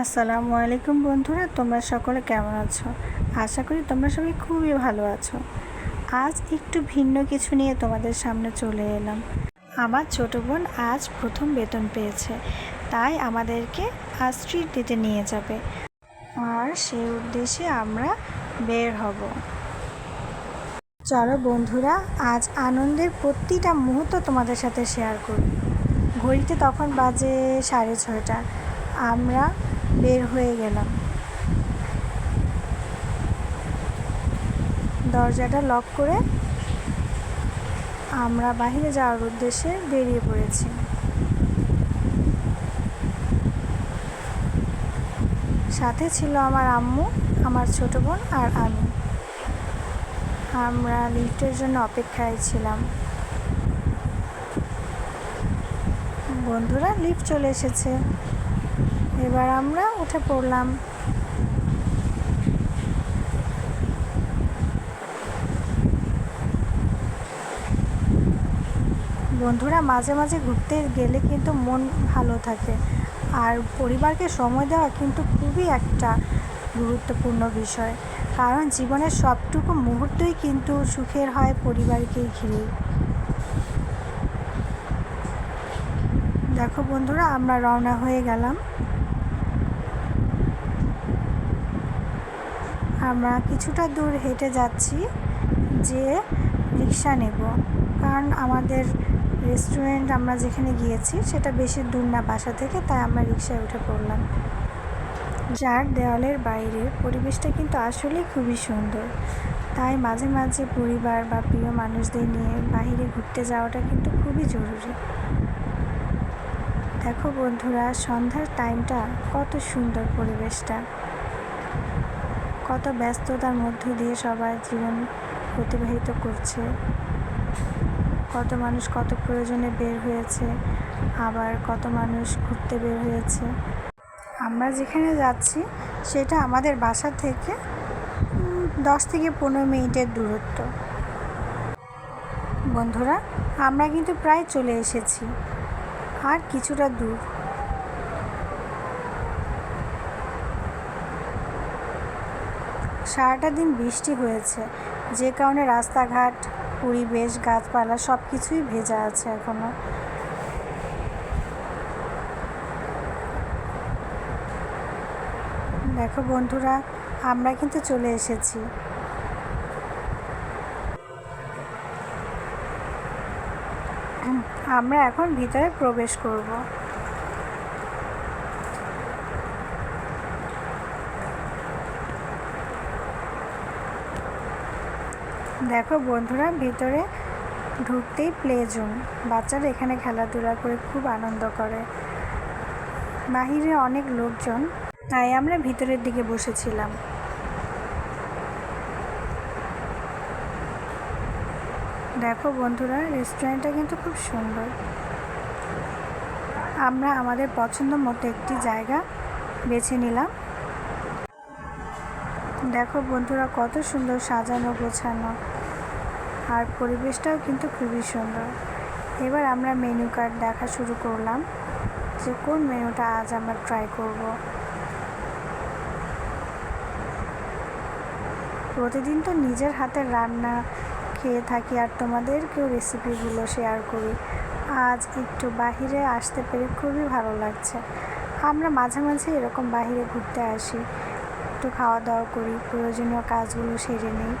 আসসালামু আলাইকুম বন্ধুরা, তোমরা সকলে কেমন আছো? আশা করি তোমরা সবাই খুবই ভালো আছো। আজ একটু ভিন্ন কিছু নিয়ে তোমাদের সামনে চলে এলাম। আমার ছোট বোন আজ প্রথম বেতন পেয়েছে, তাই আমাদেরকে আজ ট্রিট দিতে নিয়ে যাবে। আর সেই উদ্দেশ্যে আমরা বের হব। চলো বন্ধুরা, আজ আনন্দের প্রতিটা মুহূর্ত তোমাদের সাথে শেয়ার করি। ঘড়িতে তখন বাজে সাড়ে ছয়টা। আমরা বের হয়ে গেলাম। দরজাটা লক করে আমরা বাহিরে যাওয়ার উদ্দেশ্যে বেরিয়ে পড়েছি। সাথে ছিল আমার আম্মু, আমার ছোট বোন আর আমি। আমরা লিফটের জন্য অপেক্ষায় ছিলাম। বন্ধুরা, লিফট চলে এসেছে। এবার আমরা উঠে পড়লাম। বন্ধুরা, মাঝে মাঝে ঘুরতে গেলে কিন্তু মন ভালো থাকে। আর পরিবারকে সময় দেওয়া কিন্তু খুবই একটা গুরুত্বপূর্ণ বিষয়। কারণ জীবনের সবটুকু মুহূর্তই কিন্তু সুখের হয় পরিবারকেই ঘিরে। দেখো বন্ধুরা, আমরা রওনা হয়ে গেলাম। আমরা কিছুটা দূর হেঁটে যাচ্ছি যে রিক্সা নেব। কারণ আমাদের রেস্টুরেন্ট আমরা যেখানে গিয়েছি সেটা বেশি দূর না বাসা থেকে, তাই আমরা রিক্সায় উঠে পড়লাম। যার দেওয়ালের বাইরের পরিবেশটা কিন্তু আসলেই খুবই সুন্দর। তাই মাঝে মাঝে পরিবার বা প্রিয় মানুষদের নিয়ে বাইরে ঘুরতে যাওয়াটা কিন্তু খুবই জরুরি। দেখো বন্ধুরা, সন্ধ্যার টাইমটা কত সুন্দর পরিবেশটা। কত ব্যস্ততার মধ্য দিয়ে সবাই জীবন অতিবাহিত করছে। কত মানুষ কত প্রয়োজনে বের হয়েছে, আবার কত মানুষ ঘুরতে বের হয়েছে। আমরা যেখানে যাচ্ছি, সেটা আমাদের বাসা থেকে দশ থেকে পনেরো মিনিটের দূরত্ব। বন্ধুরা, আমরা কিন্তু প্রায় চলে এসেছি, আর কিছুটা দূর। সারাটা দিন বৃষ্টি হয়েছে। যে কারণে রাস্তাঘাট, পরিবেশ, গাছপালা সব কিছুই ভেজা আছে এখনও। দেখো বন্ধুরা, আমরা কিন্তু চলে এসেছি। আমরা এখন ভিতরে প্রবেশ করব। দেখো বন্ধুরা, ভিতরে ঢুকতেই প্লে জোন বাচ্চারা এখানে খেলাধুলা করে খুব আনন্দ করে। বাহিরে অনেক লোকজন, তাই আমরা ভিতরের দিকে বসেছিলাম। দেখো বন্ধুরা রেস্টুরেন্টটা কিন্তু খুব সুন্দর। আমরা আমাদের পছন্দ মতো একটি জায়গা বেছে নিলাম। দেখো বন্ধুরা, কত সুন্দর সাজানো গোছানো। আর পরিবেশটাও কিন্তু খুবই সুন্দর। এবার আমরা মেনু কার্ড দেখা শুরু করলাম যে কোন মেনুটা আজ আমরা ট্রাই করব। প্রতিদিন তো নিজের হাতের রান্না খেয়ে থাকি আর তোমাদেরকেও রেসিপিগুলো শেয়ার করি। আজ একটু বাহিরে আসতে পেরে খুবই ভালো লাগছে। আমরা মাঝে মাঝে এরকম বাহিরে ঘুরতে আসি। একটু খাওয়া দাওয়া করি, প্রয়োজনীয় কাজগুলো সেরে নিই।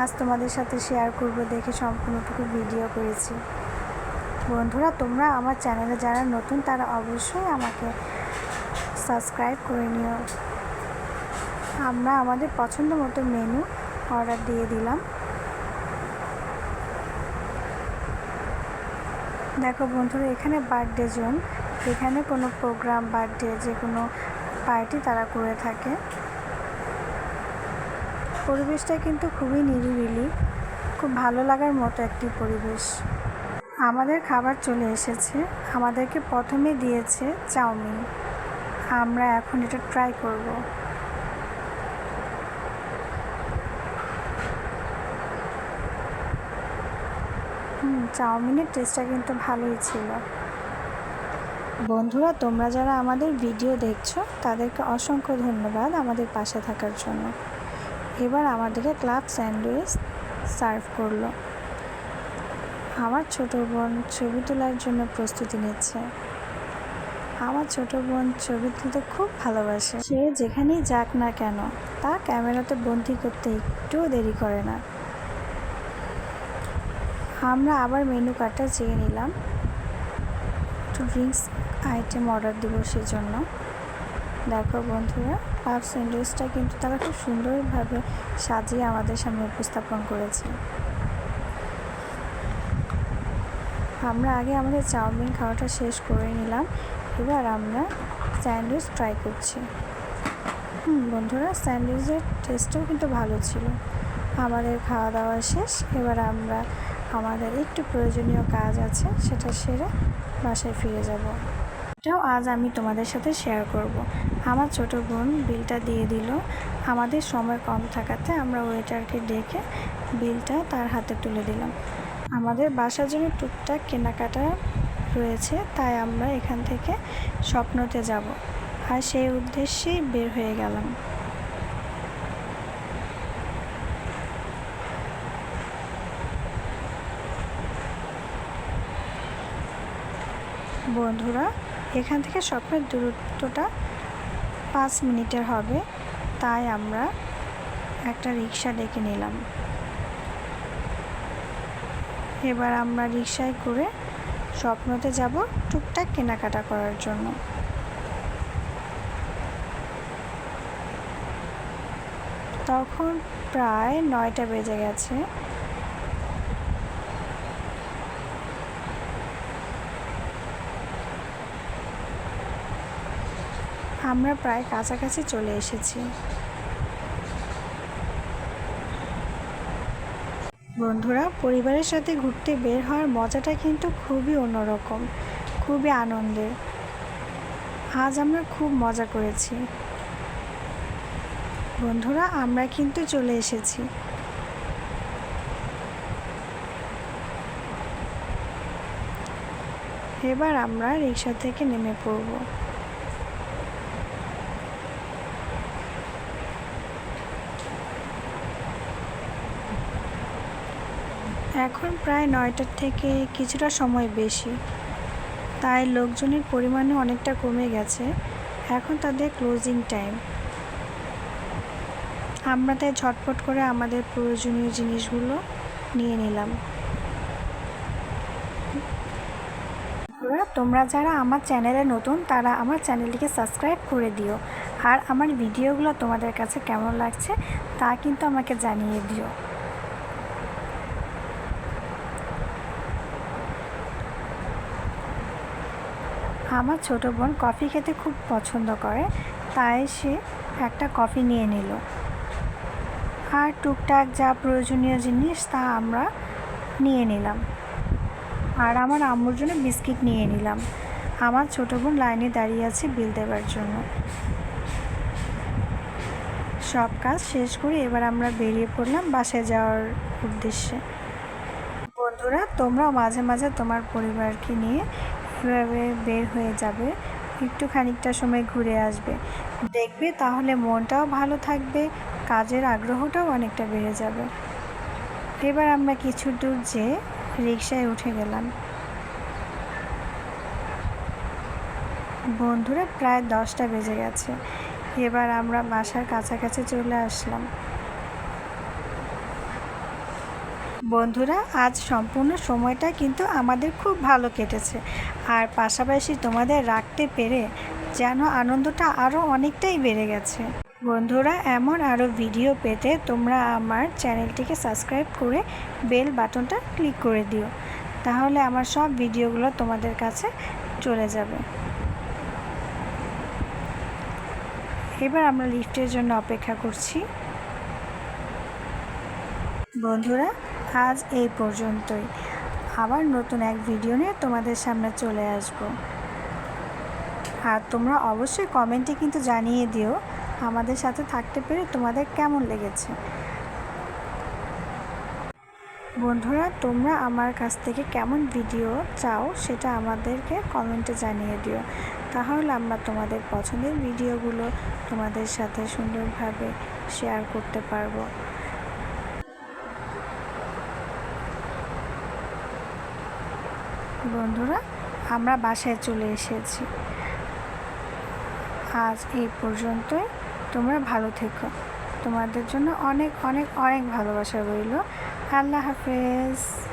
আজ তোমাদের সাথে শেয়ার করব দেখে সম্পূর্ণটুকু ভিডিও করেছি। বন্ধুরা, তোমরা আমার চ্যানেলে যারা নতুন, তারা অবশ্যই আমাকে সাবস্ক্রাইব করে নিও। আমরা আমাদের পছন্দ মতো মেনু অর্ডার দিয়ে দিলাম। দেখো বন্ধুরা, এখানে বার্থডে জোন এখানে কোনো প্রোগ্রাম বার্থডে যে কোনো পার্টি তারা করে থাকে। পরিবেশটা কিন্তু খুবই নিরিবিলি, খুব ভালো লাগার মতো একটি পরিবেশ। আমাদের খাবার চলে এসেছে। আমাদেরকে প্রথমে দিয়েছে চাউমিন। আমরা এখন এটা ট্রাই করব। হুম, চাউমিনের টেস্টটা কিন্তু ভালোই ছিল। বন্ধুরা, তোমরা যারা আমাদের ভিডিও দেখছ, তাদেরকে অসংখ্য ধন্যবাদ আমাদের পাশে থাকার জন্য। এবার আমাদেরকে ক্লাব স্যান্ডউইচ সার্ভ করল। আমার ছোট বোন ছবি তোলার জন্য প্রস্তুতি নিচ্ছে। আমার ছোট বোন ছবি তুলতে খুব ভালোবাসে। সে যেখানেই যাক না কেন, তা ক্যামেরাতে বন্দি করতে একটুও দেরি করে না। আমরা আবার মেনু কার্ডটা চেয়ে নিলাম। একটু ড্রিঙ্কস আইটেম অর্ডার দিব সেজন্য। দেখো বন্ধুরা ক্লাব স্যান্ডউইচটা কিন্তু তারা খুব সুন্দরভাবে সাজিয়ে আমাদের সামনে উপস্থাপন করেছে। আমরা আগে আমাদের চাউমিন খাওয়াটা শেষ করে নিলাম। এবার আমরা স্যান্ডউইচ ট্রাই করছি। হুম, বন্ধুরা, স্যান্ডউইচের টেস্টও কিন্তু ভালো ছিল। আমাদের খাওয়া দাওয়া শেষ। এবার আমরা আমাদের একটু প্রয়োজনীয় কাজ আছে, সেটা সেরে বাসায় ফিরে যাব। এটাও আজ আমি তোমাদের সাথে শেয়ার করব। আমার ছোট বোন বিলটা দিয়ে দিল। আমাদের সময় কম থাকাতে আমরা ওয়েটারকে ডেকে বিলটা তার হাতে তুলে দিলাম। আমাদের বাসার জন্য টুকটাক কেনাকাটা রয়েছে, তাই আমরা এখান থেকে স্বপ্নতে যাব। আর সেই উদ্দেশ্যেই বের হয়ে গেলাম। বন্ধুরা এখান থেকে স্বপ্নের দূরত্বটা পাঁচ মিনিটের হবে, তাই আমরা একটা রিক্সা ডেকে নিলাম। এবার আমরা রিক্সায় করে স্বপ্নতে যাব টুকটাক কেনাকাটা করার জন্য। তখন প্রায় নয়টা বেজে গেছে। আমরা প্রায় কাছাকাছি চলে এসেছি। বন্ধুরা, পরিবারের সাথে ঘুরতে বের হওয়ার মজাটা কিন্তু খুবই অন্যরকম, খুবই আনন্দের। আজ আমরা খুব মজা করেছি। বন্ধুরা, আমরা কিন্তু চলে এসেছি। এবার আমরা রিক্সা থেকে নেমে পড়ব। এখন প্রায় নয়টার থেকে কিছুটা সময় বেশি। তাই লোকজনের পরিমাণও অনেকটা কমে গেছে। এখন তাদের ক্লোজিং টাইম আমরা তাই ঝটপট করে আমাদের প্রয়োজনীয় জিনিসগুলো নিয়ে নিলাম। তোমরা যারা আমার চ্যানেলে নতুন, তারা আমার চ্যানেলটিকে সাবস্ক্রাইব করে দিও। আর আমার ভিডিওগুলো তোমাদের কাছে কেমন লাগছে তা কিন্তু আমাকে জানিয়ে দিও। আমার ছোট বোন কফি খেতে খুব পছন্দ করে, তাই সে একটা কফি নিয়ে নিল। আর টুকটাক যা প্রয়োজনীয় জিনিস তা আমরা নিয়ে নিলাম। আর আমার আম্মুর জন্য বিস্কিট নিয়ে নিলাম। আমার ছোটো বোন লাইনে দাঁড়িয়ে আছে বিল দেওয়ার জন্য। সব কাজ শেষ করে এবার আমরা বেরিয়ে পড়লাম বাসায় যাওয়ার উদ্দেশ্যে। বন্ধুরা, তোমরাও মাঝে মাঝে তোমার পরিবারকে নিয়ে এভাবে বের হয়ে যাবে? একটু খানিকটা সময় ঘুরে আসবে। দেখবে তাহলে মনটাও ভালো থাকবে, কাজের আগ্রহটাও অনেকটা বেড়ে যাবে। এবার আমরা কিছু দূর যেয়ে রিক্সায় উঠে গেলাম। বন্ধুরা, প্রায় দশটা বেজে গেছে। এবার আমরা বাসার কাছাকাছি চলে আসলাম। বন্ধুরা, আজ সম্পূর্ণ সময়টা কিন্তু আমাদের খুব ভালো কেটেছে। আর পাশাপাশি তোমাদের রাখতে পেরে যেন আনন্দটা আরও অনেকটাই বেড়ে গেছে। বন্ধুরা, এমন আরও ভিডিও পেতে তোমরা আমার চ্যানেলটিকে সাবস্ক্রাইব করে বেল বাটনটা ক্লিক করে দিও। তাহলে আমার সব ভিডিওগুলো তোমাদের কাছে চলে যাবে। এবার আমরা লিফটের জন্য অপেক্ষা করছি। বন্ধুরা আজ এই পর্যন্তই। আবার নতুন এক ভিডিও নিয়ে তোমাদের সামনে চলে আসব। আর তোমরা অবশ্যই কমেন্টে কিন্তু জানিয়ে দিও, আমাদের সাথে থাকতে পেরে তোমাদের কেমন লেগেছে। বন্ধুরা, তোমরা আমার কাছ থেকে কেমন ভিডিও চাও সেটা আমাদেরকে কমেন্টে জানিয়ে দিও। তাহলে আমরা তোমাদের পছন্দের ভিডিওগুলো তোমাদের সাথে সুন্দরভাবে শেয়ার করতে পারব। বন্ধুরা, আমরা বাসায় চলে এসেছি। আজ এই পর্যন্তই। তোমরা ভালো থেকো। তোমাদের জন্য অনেক অনেক অনেক ভালোবাসা রইল। আল্লাহ হাফেজ।